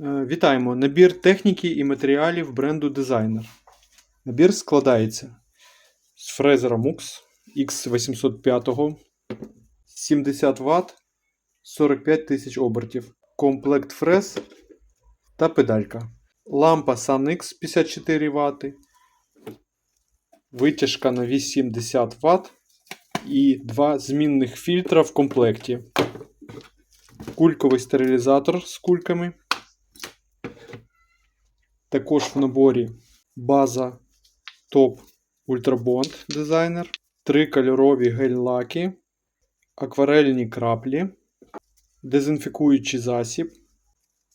Е, Вітаємо! Набір техніки і матеріалів бренду Designer. Набір складається з фрезера MUX X805 70 Вт 45 тисяч обертів, комплект фрез та педалька. Лампа SunX 54 Вт, витяжка на 80 Вт і два змінних фільтра в комплекті. Кульковий стерилізатор з кульками. Також в наборі база Ultra Bond Designer, три кольорові гель-лаки, акварельні краплі, дезінфікуючий засіб,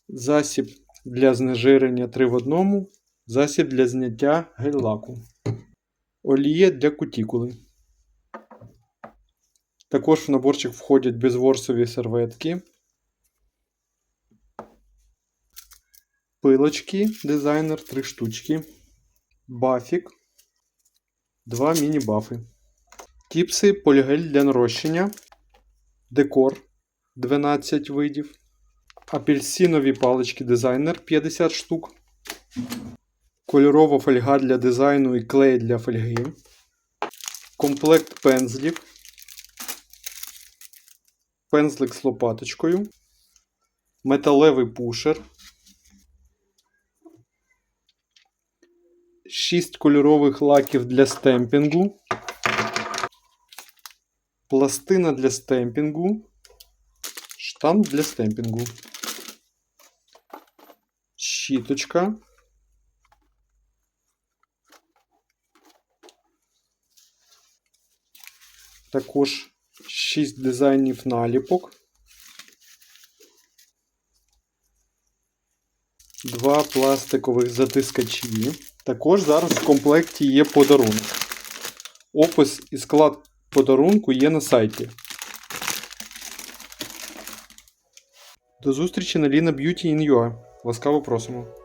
засіб для знежирення 3 в 1, засіб для зняття гель-лаку, олія для кутікули. Також в наборчик входять безворсові серветки, пилочки, дизайнер 3 штучки, бафік, 2 міні-бафи, тіпси, полігель для нарощення, декор 12 видів, апельсинові палички дизайнер 50 штук, кольорова фольга для дизайну і клей для фольги, комплект пензлів, пензлик з лопаточкою, металевий пушер. 6 кольорових лаків для стемпінгу, пластина для стемпінгу, штамп для стемпінгу, щіточка, також 6 дизайнів наліпок, два пластикових затискачі. Також зараз в комплекті є подарунок. Опис і склад подарунку є на сайті. До зустрічі на Lina Beauty in. Ласкаво просимо.